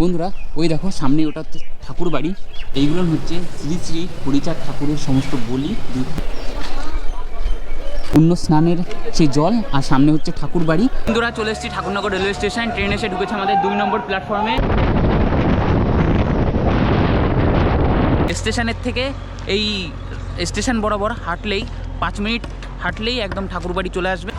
বন্ধুরা, ওই দেখো, সামনে ওটা হচ্ছে ঠাকুর বাড়ি। এইগুলো হচ্ছে শ্রী শ্রী হরিচাঁদ ঠাকুরের সমস্ত বলি। পুণ্য স্নানের সেই জল, আর সামনে হচ্ছে ঠাকুর বাড়ি। বন্ধুরা, চলে এসেছি ঠাকুরনগর রেলওয়ে স্টেশন। ট্রেন এসে ঢুকেছে আমাদের দুই নম্বর প্ল্যাটফর্মে। স্টেশনের থেকে এই স্টেশন বরাবর হাঁটলেই, পাঁচ মিনিট হাঁটলেই একদম ঠাকুরবাড়ি চলে আসবে।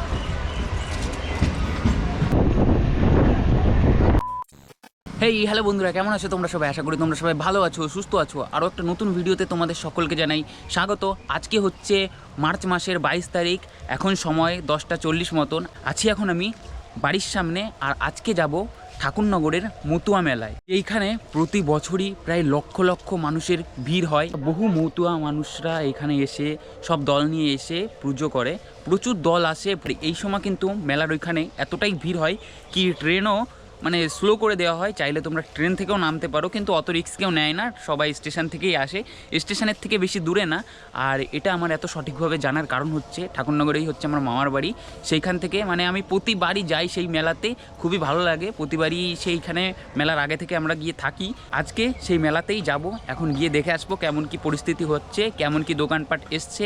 হেই হ্যালো বন্ধুরা, কেমন আছো তোমরা সবাই? আশা করি তোমরা সবাই ভালো আছো, সুস্থ আছো। আরও একটা নতুন ভিডিওতে তোমাদের সকলকে জানাই স্বাগত। আজকে হচ্ছে মার্চ মাসের বাইশ তারিখ, এখন সময় দশটা চল্লিশ মতন। আছি এখন আমি বাড়ির সামনে আর আজকে যাব ঠাকুরনগরের মতুয়া মেলায়। এইখানে প্রতি বছরই প্রায় লক্ষ লক্ষ মানুষের ভিড় হয়। বহু মতুয়া মানুষরা এখানে এসে সব দল নিয়ে এসে পুজো করে। প্রচুর দল আসে। এই সময় কিন্তু মেলার ওইখানে এতটাই ভিড় হয় কি ট্রেনও মানে স্লো করে দেওয়া হয়, চাইলে তোমরা ট্রেন থেকেও নামতে পারো, কিন্তু অত রিস্ক কেউ নেয় না, সবাই স্টেশন থেকেই আসে। স্টেশনের থেকে বেশি দূরে না, আর এটা আমার এত সঠিকভাবে জানার কারণ হচ্ছে, ঠাকুরনগরেই হচ্ছে আমার মামার বাড়ি। সেইখান থেকে মানে আমি প্রতিবারই যাই সেই মেলাতে, খুবই ভালো লাগে, প্রতিবারই সেইখানে মেলার আগে থেকে আমরা গিয়ে থাকি। আজকে সেই মেলাতেই যাব, এখন গিয়ে দেখে আসব কেমন কি পরিস্থিতি হচ্ছে, কেমন কি দোকানপাট এসছে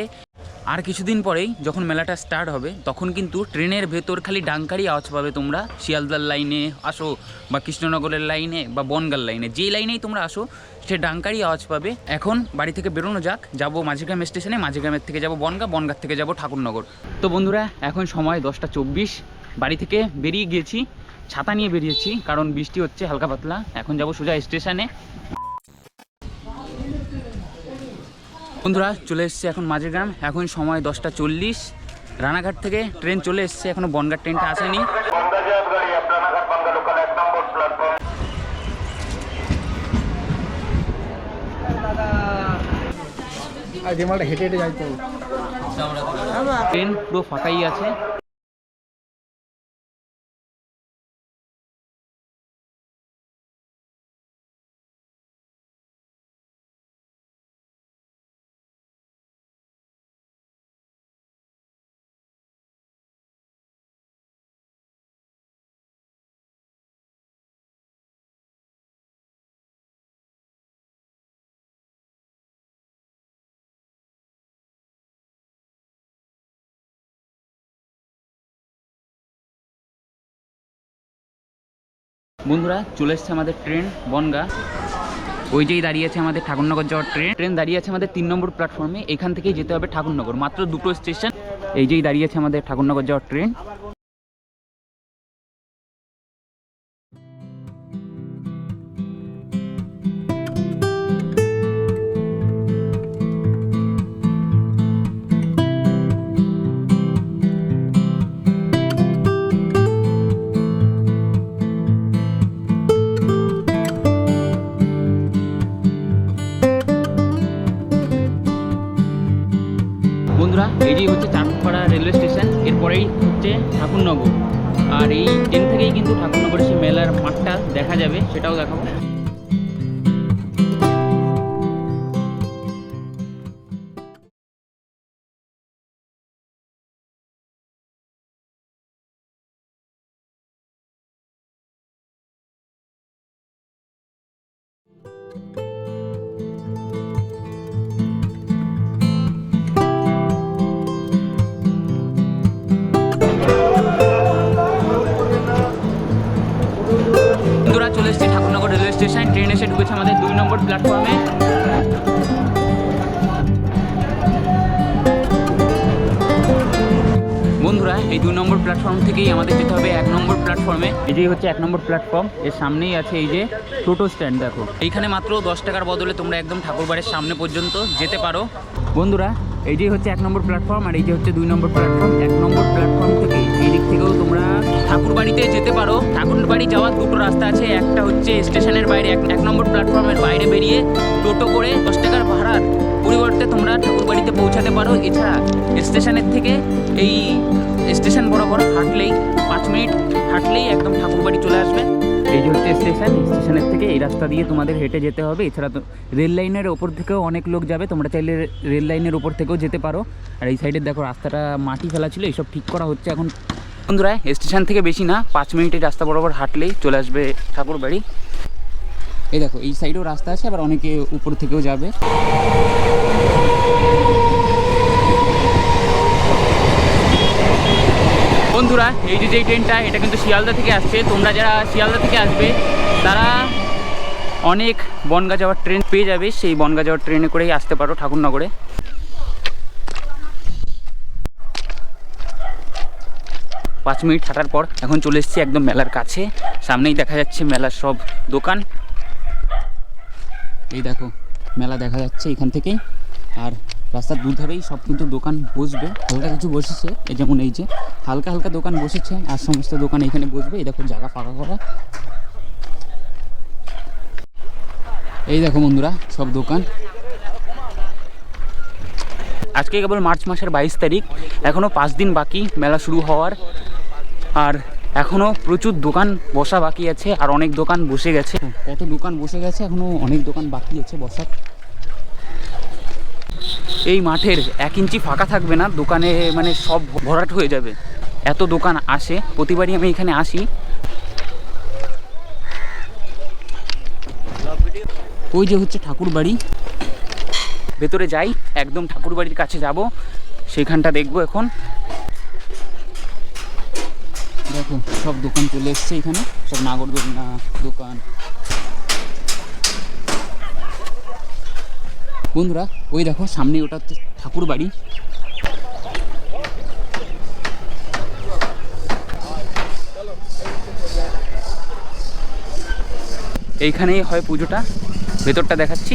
আর কিছুদিন পরেই যখন মেলাটা স্টার্ট হবে, তখন কিন্তু ট্রেনের ভেতর খালি ডাঙ্কারই আওয়াজ পাবে তোমরা। শিয়ালদার লাইনে আসো বা কৃষ্ণনগরের লাইনে বা বনগার লাইনে, যেই লাইনেই তোমরা আসো, সে ডাঙ্কারই আওয়াজ পাবে। এখন বাড়ি থেকে বেরোনো যাক, যাব মাঝিগ্রাম স্টেশনে, মাঝিগ্রামের থেকে যাব বনগা, বনগার থেকে যাব ঠাকুরনগর। তো বন্ধুরা, এখন সময় দশটা চব্বিশ। বাড়ি থেকে বেরিয়ে গিয়েছি, ছাতা নিয়ে বেরিয়েছি, কারণ বৃষ্টি হচ্ছে হালকা পাতলা। এখন যাব সোজা স্টেশনে। বন্ধুরা চলে এসছে এখন মাঝের গ্রাম এখন সময় দশটা চল্লিশ। রানাঘাট থেকে ট্রেন চলে এসছে এখনও বনগাঁ ট্রেনটা আসেনি। হেঁটে হেঁটে যাইতো ট্রেন পুরো ফাঁকাই আছে। বন্ধুরা, চলে এসছে আমাদের ট্রেন, বনগা। ওই যেই দাঁড়িয়ে আছে আমাদের ঠাকুরনগর যাওয়ার ট্রেন। ট্রেন দাঁড়িয়ে আছে আমাদের তিন নম্বর প্ল্যাটফর্মে এখান থেকেই যেতে হবে ঠাকুরনগর। মাত্র দুটো স্টেশন এই যেই দাঁড়িয়ে আছে আমাদের ঠাকুরনগর যাওয়ার ট্রেন। দেখা যাবে সেটাও দেখাবো। বন্ধুরা, এই দুই নম্বর প্ল্যাটফর্ম থেকেই আমাদের যেতে হবে এক নম্বর প্ল্যাটফর্মে এই যে হচ্ছে এক নম্বর প্ল্যাটফর্ম এর সামনেই আছে এই যে টোটো স্ট্যান্ড দেখো। এইখানে মাত্র দশ টাকার বদলে তোমরা একদম ঠাকুরবাড়ির সামনে পর্যন্ত যেতে পারো। বন্ধুরা এই যে হচ্ছে এক নম্বর প্ল্যাটফর্ম আর এই যে হচ্ছে দুই নম্বর প্ল্যাটফর্ম এক নম্বর প্ল্যাটফর্ম থেকে এই দিক থেকেও তোমরা ঠাকুরবাড়িতে যেতে পারো। ঠাকুরবাড়ি যাওয়ার দুটো রাস্তা আছে। একটা হচ্ছে স্টেশনের বাইরে, এক নম্বর প্ল্যাটফর্মের বাইরে বেরিয়ে টোটো করে দশ টাকার ভাড়ার পরিবর্তে তোমরা ঠাকুরবাড়িতে পৌঁছাতে পারো। এছাড়া স্টেশনের থেকে এই স্টেশন বরাবর হাঁটলেই পাঁচ মিনিট হাঁটলেই একদম ঠাকুরবাড়ি চলে আসবে। এই যে হচ্ছে স্টেশন স্টেশনের থেকে এই রাস্তা দিয়ে তোমাদের হেঁটে যেতে হবে। এছাড়া তো রেল লাইনের ওপর থেকেও অনেক লোক যাবে, তোমরা চাইলে রেল লাইনের ওপর থেকেও যেতে পারো। আর এই সাইডে দেখো, রাস্তাটা মাটি ফেলা ছিল, এইসব ঠিক করা হচ্ছে এখন। বন্ধুরা স্টেশন থেকে বেশি না, পাঁচ মিনিটের রাস্তা বরাবর হাঁটলেই চলে আসবে ঠাকুরবাড়ি এই দেখো, এই সাইডেও রাস্তা আছে, আবার অনেকে উপর থেকেও যাবে। বন্ধুরা, এই যে যেই ট্রেনটা এটা কিন্তু শিয়ালদা থেকে আসছে। তোমরা যারা শিয়ালদা থেকে আসবে, তারা অনেক বনগা যাওয়ার ট্রেন পেয়ে যাবে। সেই বনগা যাওয়ার ট্রেনে করেই আসতে পারো ঠাকুরনগরে। পাঁচ মিনিট হাঁটার পর এখন চলে এসেছি একদম মেলার কাছে। সামনেই দেখা যাচ্ছে মেলার সব দোকান। এই দেখো, মেলা দেখা যাচ্ছে এখান থেকেই। আর রাস্তার দুধারেই সব কিন্তু দোকান বসবে। হালকা কিছু বসেছে, এই যেমন এই যে হালকা হালকা দোকান বসেছে, আর সমস্ত দোকান এখানে বসবে। এই দেখো জায়গা ফাঁকা করা। এই দেখো বন্ধুরা, সব দোকান। আজকে কেবল মার্চ মাসের বাইশ তারিখ। এখনও পাঁচ দিন বাকি, মেলা শুরু হওয়ার। আর এখনও প্রচুর দোকান বসা বাকি আছে, আর অনেক দোকান বসে গেছে। কত দোকান বসে গেছে এখনও অনেক দোকান বাকি আছে বসার। এই মাঠের এক ইঞ্চি ফাঁকা থাকবে না, দোকানে মানে সব ভরাট হয়ে যাবে। এত দোকান আসে, প্রতিবারই আমি এখানে আসি। ওই যে হচ্ছে ঠাকুর বাড়ি। ভেতরে যাই, একদম ঠাকুর বাড়ির কাছে যাব, সেখানটা দেখব এখন। দেখো, সব দোকান চলে এসছে এখানে, সব নাগরদোলনা দোকান। বন্ধুরা ওই দেখো সামনে ওটা ঠাকুর বাড়ি। এইখানেই হয় পুজোটা ভেতরটা দেখাচ্ছি।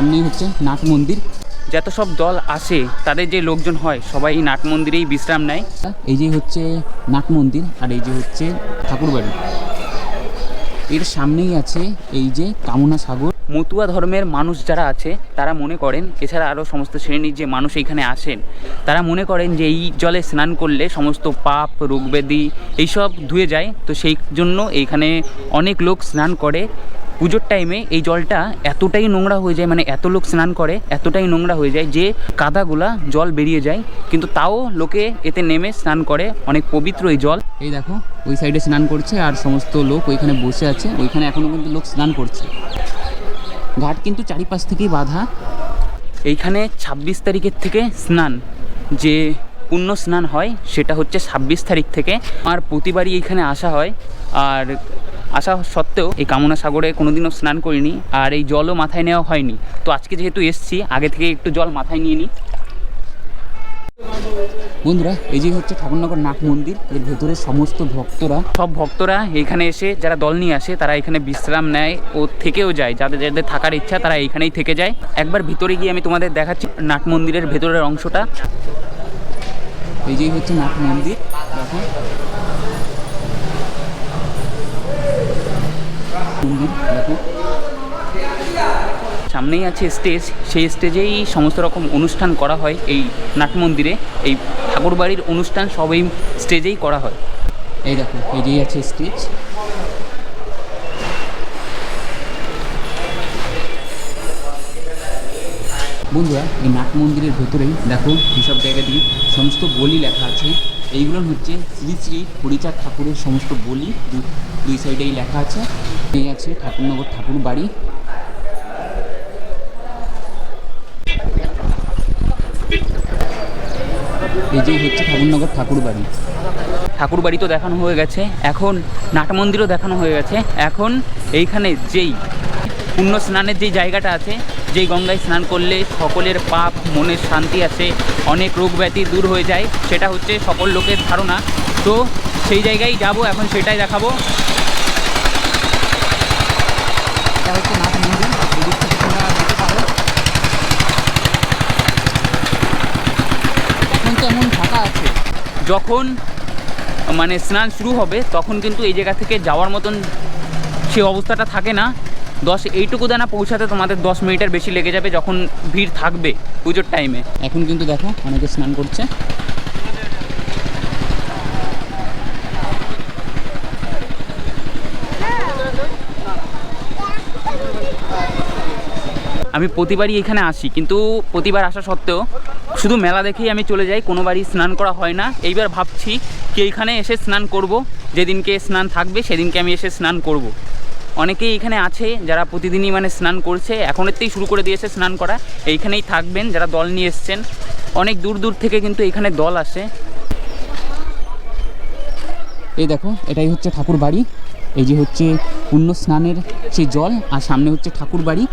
সামনেই হচ্ছে নাট মন্দির। যত সব দল আসে তাদের যে লোকজন হয় সবাই এই নাট মন্দিরেই বিশ্রাম নেয়। এই যে হচ্ছে নাট মন্দির আর এই যে হচ্ছে ঠাকুরবাড়ি। এর সামনেই আছে এই যে কামনা সাগর। মতুয়া ধর্মের মানুষ যারা আছে তারা মনে করেন এছাড়া আরও সমস্ত শ্রেণির যে মানুষ এইখানে আসেন তারা মনে করেন যে এই জলে স্নান করলে সমস্ত পাপ রোগব্যাধি এইসব ধুয়ে যায়। তো সেই জন্য এইখানে অনেক লোক স্নান করে। পুজোর টাইমে এই জলটা এতটাই নোংরা হয়ে যায় মানে এত লোক স্নান করে এতটাই নোংরা হয়ে যায় যে কাদাগুলা জল বেরিয়ে যায়। কিন্তু তাও লোকে এতে নেমে স্নান করে অনেক পবিত্র এই জল। এই দেখো ওই সাইডে স্নান করছে আর সমস্ত লোক ওইখানে বসে আছে ওইখানে এখনও কিন্তু লোক স্নান করছে। ঘাট কিন্তু চারিপাশ থেকেই বাঁধা। এইখানে ছাব্বিশ তারিখের থেকে স্নান যে পুণ্য স্নান হয় সেটা হচ্ছে ছাব্বিশ তারিখ থেকে। আর প্রতিবারই এইখানে আসা হয় আর আসা সত্ত্বেও এই কামনা সাগরে কোনোদিনও স্নান করিনি আর এই জলও মাথায় নেওয়া হয়নি। তো আজকে যেহেতু এসছি আগে থেকে একটু জল মাথায় নিয়ে নিই বন্ধুরা এই যে হচ্ছে ঠাকুরনগর নাট মন্দির এর ভেতরে সমস্ত ভক্তরা সব ভক্তরা এখানে এসে যারা দল নিয়ে আসে তারা এখানে বিশ্রাম নেয় ও থেকেও যায়। যাদের যাদের থাকার ইচ্ছা তারা এখানেই থেকে যায়। একবার ভিতরে গিয়ে আমি তোমাদের দেখাচ্ছি নাট মন্দিরের ভেতরের অংশটা। এই যে হচ্ছে নাট মন্দির দেখো। সামনেই আছে স্টেজ সেই স্টেজেই সমস্ত রকম অনুষ্ঠান করা হয় এই নাট মন্দিরে। এই ঠাকুরবাড়ির অনুষ্ঠান সব এই স্টেজেই করা হয়। এই দেখো, এই যেই আছে স্টেজ বন্ধুরা, এই নাট মন্দিরের ভেতরেই দেখো এইসব দিয়ে সমস্ত বলি লেখা আছে। এইগুলো হচ্ছে শ্রী শ্রী হরিচাঁদ ঠাকুরের সমস্ত বলি। দুই সাইডেই লেখা আছে। এই আছে ঠাকুরনগর ঠাকুর বাড়ি। এই যে হচ্ছে ঠাকুরনগর ঠাকুর বাড়ি। ঠাকুর বাড়ি তো দেখানো হয়ে গেছে, এখন নাট মন্দিরও দেখানো হয়ে গেছে। এখন এইখানে যেই পুণ্য স্নানের যেই জায়গাটা আছে, যেই গঙ্গায় স্নান করলে সকলের পাপ মনের শান্তি আছে অনেক রোগ ব্যাধি দূর হয়ে যায়, সেটা হচ্ছে সকল লোকের ধারণা। তো সেই জায়গায় যাব, এখন সেটাই দেখাবো। এটা হচ্ছে নাট মন্দির এদিক থেকে তোমরা যেতে পারো। এখন ফাঁকা আছে। যখন মানে স্নান শুরু হবে তখন কিন্তু এই জায়গা থেকে যাওয়ার মতন সে অবস্থাটা থাকে না। দশ এইটুকু দানা পৌঁছাতে তোমাদের দশ মিনিটের বেশি লেগে যাবে যখন ভিড় থাকবে পুজোর টাইমে এখন কিন্তু দেখো অনেকে স্নান করছে। আমি প্রতিবারই এখানে আসি, কিন্তু প্রতিবার আসা সত্ত্বেও শুধু মেলা দেখেই আমি চলে যাই, কোনো বাড়ি স্নান করা হয় না। এইবার ভাবছি কি এইখানে এসে স্নান করব, যেদিনকে স্নান থাকবে সেদিনকে আমি এসে স্নান করব। অনেকেই এখানে আছে যারা প্রতিদিনই মানে স্নান করছে এখনেরতেই শুরু করে দিয়েছে স্নান করা। এইখানেই থাকবেন যারা দল নিয়ে এসছেন। অনেক দূর দূর থেকে কিন্তু এখানে দল আসে। এই দেখো, এটাই হচ্ছে ঠাকুর বাড়ি এই যে হচ্ছে পুণ্য স্নানের যে জল, আর সামনে হচ্ছে ঠাকুর বাড়ি,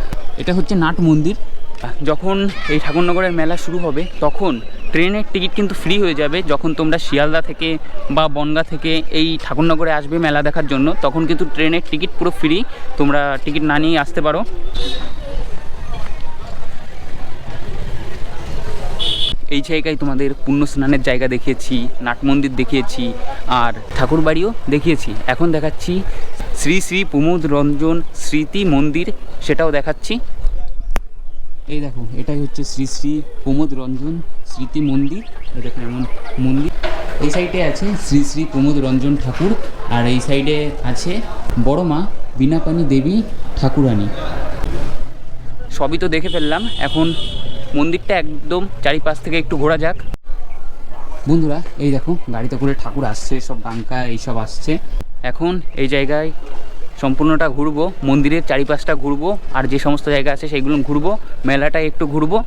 এটা হচ্ছে নাট মন্দির। যখন এই ঠাকুরনগরের মেলা শুরু হবে, তখন ট্রেনের টিকিট কিন্তু ফ্রি হয়ে যাবে। যখন তোমরা শিয়ালদা থেকে বা বনগা থেকে এই ঠাকুরনগরে আসবে মেলা দেখার জন্য, তখন কিন্তু ট্রেনের টিকিট পুরো ফ্রি তোমরা টিকিট না নিয়ে আসতে পারো। এই জায়গায় তোমাদের পুণ্য স্নানের জায়গা দেখিয়েছি, নাট মন্দির দেখিয়েছি, আর ঠাকুর বাড়িও দেখিয়েছি। এখন দেখাচ্ছি শ্রী শ্রী প্রমোদ রঞ্জন স্মৃতি মন্দির, সেটাও দেখাচ্ছি। এই দেখো, এটাই হচ্ছে শ্রী শ্রী প্রমোদ রঞ্জন স্মৃতি মন্দির। দেখো, এমন মন্দির। এই সাইডে আছে শ্রী শ্রী প্রমোদ রঞ্জন ঠাকুর, আর এই সাইডে আছে বড় মা বীণাপানি দেবী ঠাকুরানী। সবই তো দেখে ফেললাম, এখন মন্দিরটা একদম চারিপাশ থেকে একটু ঘোরা যাক। বন্ধুরা, এই দেখো, গাড়িতে করে ঠাকুর আসছে, সব ডাঙ্কা, এইসব আসছে। এখন এই জায়গায় সম্পূর্ণটা ঘুরবো, মন্দিরের চারিপাশটা ঘুরবো, আর যে সমস্ত জায়গা আছে সেইগুলো ঘুরবো মেলাটা একটু ঘুরবো।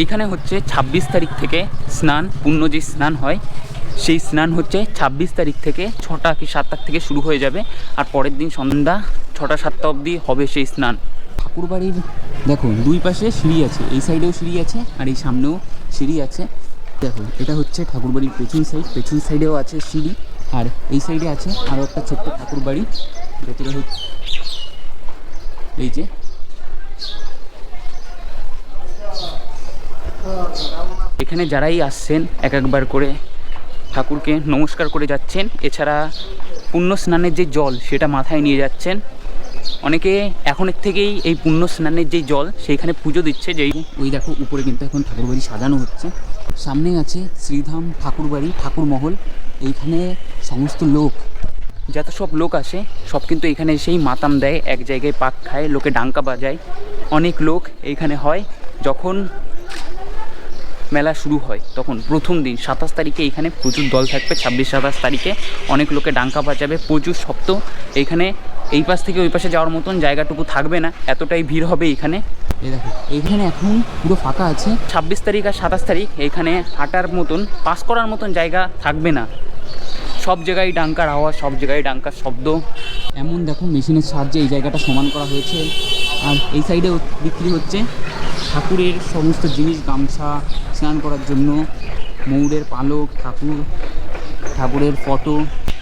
এইখানে হচ্ছে ছাব্বিশ তারিখ থেকে স্নান, পূর্ণ যে স্নান হয়, সেই স্নান হচ্ছে ছাব্বিশ তারিখ থেকে ছটা কি সাতটার থেকে শুরু হয়ে যাবে, আর পরের দিন সন্ধ্যা ছটা সাতটা অবধি হবে সেই স্নান। ঠাকুর বাড়ির দেখো দুই পাশে সিঁড়ি আছে। এই সাইডেও সিঁড়ি আছে আর এই সামনেও সিঁড়ি আছে। দেখো এটা হচ্ছে ঠাকুর বাড়ির পেছন সাইড। পেছন সাইডেও আছে সিঁড়ি আর এই সাইডে আছে আরও একটা ছোট্ট ঠাকুর বাড়ি। ভেতরে এই যে এখানে যারাই আসছেন, এক একবার করে ঠাকুরকে নমস্কার করে যাচ্ছেন। এছাড়া পুণ্য স্নানের যে জল, সেটা মাথায় নিয়ে যাচ্ছেন। অনেকে এখনের থেকেই এই পুণ্য স্নানের যে জল সেইখানে পুজো দিচ্ছে যেই ওই দেখো উপরে কিন্তু এখন ঠাকুরবাড়ি সাজানো হচ্ছে। সামনে আছে শ্রীধাম ঠাকুরবাড়ি ঠাকুরমহল। এইখানে সমস্ত লোক। যত সব লোক আসে সব কিন্তু এখানে সেই মাতাম দেয় এক জায়গায় পাক খায় লোকে ডাঙ্কা বাজায়। অনেক লোক এইখানে হয়। যখন মেলা শুরু হয় তখন প্রথম দিন সাতাশ তারিখে এখানে প্রচুর দল থাকবে ছাব্বিশ সাতাশ তারিখে অনেক লোকে ডাঙ্কা বাজাবে প্রচুর শব্দ এইখানে এই পাশ থেকে ওই পাশে যাওয়ার মতন জায়গাটুকু থাকবে না এতটাই ভিড় হবে এখানে। এইখানে এখন পুরো ফাঁকা আছে। ছাব্বিশ তারিখ আর সাতাশ তারিখ এখানে হাঁটার মতন পাস করার মতন জায়গা থাকবে না। সব জায়গায় ডাঙ্কার আওয়াজ সব জায়গায় ডাঙ্কার শব্দ। এমন দেখো মেশিনের সাহায্যে এই জায়গাটা সমান করা হয়েছে। আর এই সাইডেও বিক্রি হচ্ছে। ঠাকুরের সমস্ত জিনিস, গামছা স্নান করার জন্য, ময়ূরের পালক, ঠাকুর, ঠাকুরের ফটো,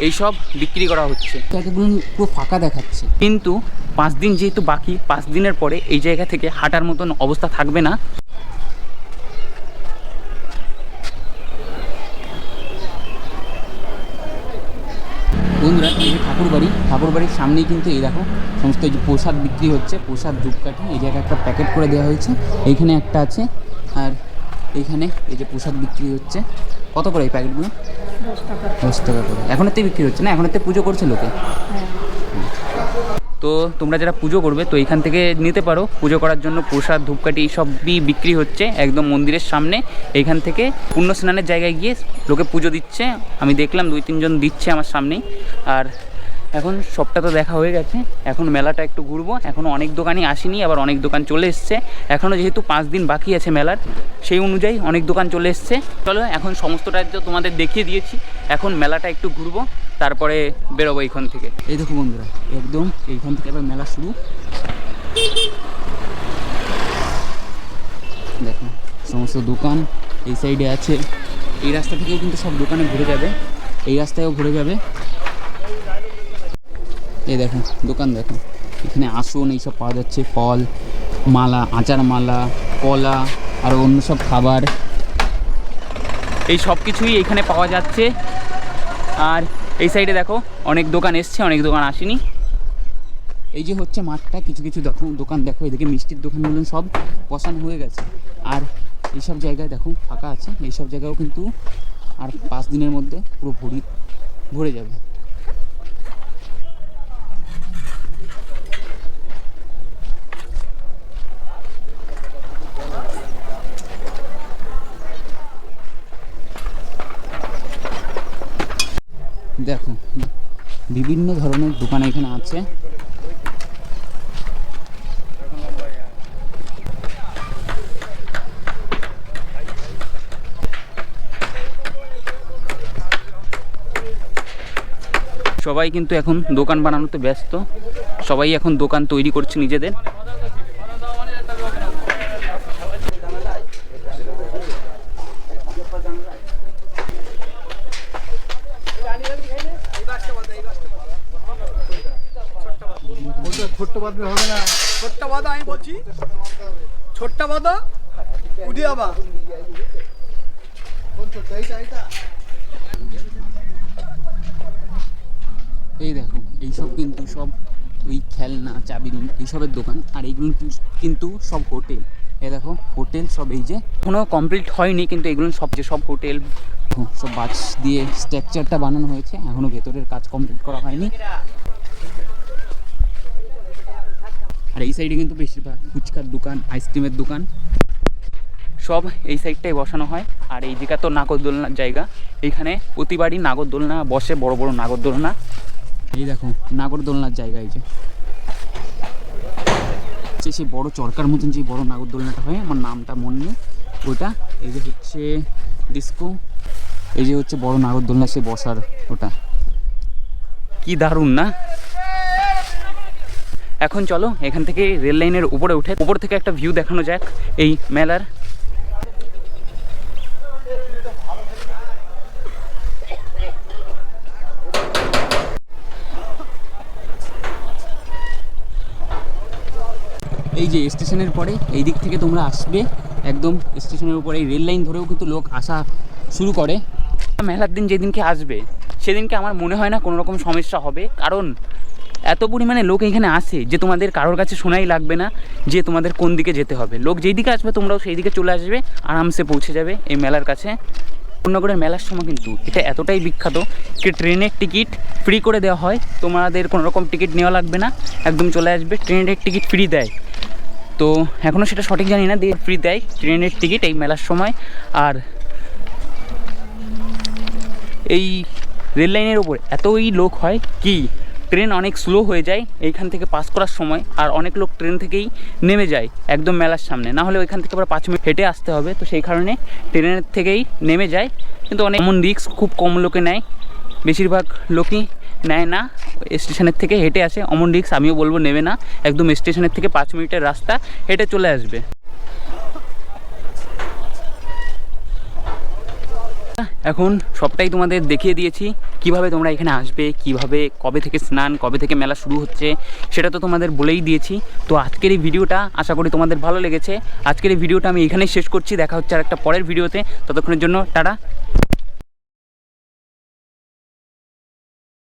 এইসব বিক্রি করা হচ্ছে। জায়গাগুলো পুরো ফাঁকা দেখাচ্ছে। কিন্তু পাঁচ দিন যেহেতু বাকি, পাঁচ দিনের পরে এই জায়গা থেকে হাঁটার মতন অবস্থা থাকবে না। বন্ধুরা এই যে ঠাকুর বাড়ির সামনেই কিন্তু এই দেখো সমস্ত এই যে প্রসাদ বিক্রি হচ্ছে প্রসাদ ধূপকাঠি এই জায়গায় একটা প্যাকেট করে দেওয়া হয়েছে। এইখানে একটা আছে আর এইখানে এই যে প্রসাদ বিক্রি হচ্ছে। কত করে এই প্যাকেটগুলো? দশ টাকা। করে। এখনেতে বিক্রি হচ্ছে না? এখনেতে পুজো করছে লোকে? তো তোমরা যারা পুজো করবে তো এইখান থেকে নিতে পারো। পুজো করার জন্য প্রসাদ ধূপকাঠি সবই বিক্রি হচ্ছে একদম মন্দিরের সামনে। এইখান থেকে পুণ্য স্নানের জায়গায় গিয়ে লোকে পুজো দিচ্ছে। আমি দেখলাম দুই তিনজন দিচ্ছে আমার সামনেই। আর এখন সবটা তো দেখা হয়ে গেছে। এখন মেলাটা একটু ঘুরবো। এখনও অনেক দোকানই আসেনি, আবার অনেক দোকান চলে এসছে। এখনও যেহেতু পাঁচ দিন বাকি আছে মেলার, সেই অনুযায়ী অনেক দোকান চলে এসছে। চলো এখন সমস্তটা তো তোমাদের দেখিয়ে দিয়েছি। এখন মেলাটা একটু ঘুরবো, তারপরে বেরোবো এইখান থেকে। এই দেখো বন্ধুরা, একদম এইখান থেকে এবার মেলা শুরু। দেখো, সমস্ত দোকান এই সাইডে আছে। এই রাস্তা থেকেও কিন্তু সব দোকানে ঘুরে যাবে। এই রাস্তায়ও ঘুরে যাবে। এই দেখো দোকান দেখো এখানে আসন, এইসব পাওয়া যাচ্ছে, ফল, মালা, আচার মালা, কলা, আর অন্য সব খাবার। এই সব কিছুই এখানে পাওয়া যাচ্ছে। আর এই সাইডে দেখো, অনেক দোকান এসছে, অনেক দোকান আসেনি। এই যে হচ্ছে মাঠটা, কিছু কিছু দেখো, দোকান দেখো, এদিকে মিষ্টির দোকানগুলো সব বসানো হয়ে গেছে। আর এইসব জায়গায় দেখো, ফাঁকা আছে, এইসব জায়গাও কিন্তু আর পাঁচ দিনের মধ্যে পুরো ভরি ভরে যাবে। বিভিন্ন ধরনের দোকান এখানে আছে। সবাই কিন্তু এখন দোকান বানানোতে ব্যস্ত। সবাই এখন দোকান তৈরি করছে নিজেদের। ছোট্ট বাদলে হবে না। ছোট্ট বাদা আমি বলছি ছোট্ট বাদা উঠি এই দেখো এইসব কিন্তু সব ওই খেলনা চাবি এইসবের দোকান আর এইগুলো কিন্তু- কিন্তু সব হোটেল। এ দেখো হোটেল সব এই যে কোনো কমপ্লিট হয়নি কিন্তু এগুলো সব যে সব হোটেল সব বাস দিয়ে স্ট্রাকচারটা বানানো হয়েছে এখনও ভেতরের কাজ কমপ্লিট করা হয়নি। আর এই সাইডে কিন্তু বেশিরভাগ ফুচকার দোকান, আইসক্রিমের দোকান। সব এই সাইডটাই বসানো হয়। আর এই জায়গা তো নাগরদোলনার জায়গা। এইখানে প্রতিবারই নাগরদোলনা বসে, বড় বড় নাগরদোলনা। এই দেখো, নাগরদোলনার জায়গা এই যে। সেই বড় চরকার মতন যে বড় নাগরদোলনাটা হয়, আমার নামটা মনে নেই। ওটা, এই যে হচ্ছে ডিস্কো এই যে হচ্ছে বড় নাগরদোলনা সে বসার ওটা। কি দারুণ না? এখন চলো এখান থেকে রেল লাইনের উপরে উঠে উপর থেকে একটা ভিউ দেখানো যাক এই মেলার। এই যে স্টেশনের পরে, এই দিক থেকে তোমরা আসবে। একদম স্টেশনের উপরে এই রেল লাইন ধরেও কিন্তু লোক আসা শুরু করে। মেলার দিন যেদিনকে আসবে, সেদিনকে আমার মনে হয় না কোনো রকম সমস্যা হবে। কারণ এত পরিমাণে লোক এখানে আসে যে তোমাদের কারোর কাছে শোনাই লাগবে না যে তোমাদের কোন দিকে যেতে হবে। লোক যেই দিকে আসবে, তোমরাও সেই দিকে চলে আসবে, আরামসে পৌঁছে যাবে এই মেলার কাছে। পূর্ণগড়ের মেলার সময় কিন্তু এটা এতটাই বিখ্যাত যে ট্রেনের টিকিট ফ্রি করে দেওয়া হয়। তোমাদের কোনো রকম টিকিট নেওয়া লাগবে না। একদম চলে আসবে, ট্রেনের টিকিট ফ্রি দেয়। তো এখনও সেটা সঠিক জানি না, দিয়ে ফ্রি দেয় ট্রেনের টিকিট এই মেলার সময়। আর এই রেল লাইনের ওপর এতই লোক হয় কি ট্রেন অনেক স্লো হয়ে যায় এইখান থেকে পাস করার সময় আর অনেক লোক ট্রেন থেকেই নেমে যায় একদম মেলার সামনে। না হলে ওইখান থেকে আবার পাঁচ মিনিট হেঁটে আসতে হবে। তো সেই কারণে ট্রেনের থেকেই নেমে যায়। কিন্তু অনেক এমন রিক্স খুব কম লোকে নেয়। বেশিরভাগ লোকই নেয় না। স্টেশনের থেকে হেঁটে আসে। অমন রিক্স আমিও বলব নেবে না। একদম স্টেশনের থেকে পাঁচ মিনিটের রাস্তা হেঁটে চলে আসবে। এখন সবটাই তোমাদের দেখিয়ে দিয়েছি। কীভাবে তোমরা এখানে আসবে, কীভাবে, কবে থেকে স্নান, কবে থেকে মেলা শুরু হচ্ছে, সেটা তো তোমাদের বলেই দিয়েছি। তো আজকের এই ভিডিওটা আশা করি তোমাদের ভালো লেগেছে। আজকের এই ভিডিওটা আমি এখানেই শেষ করছি। দেখা হচ্ছে আর একটা পরের ভিডিওতে। ততক্ষণের জন্য টাটা।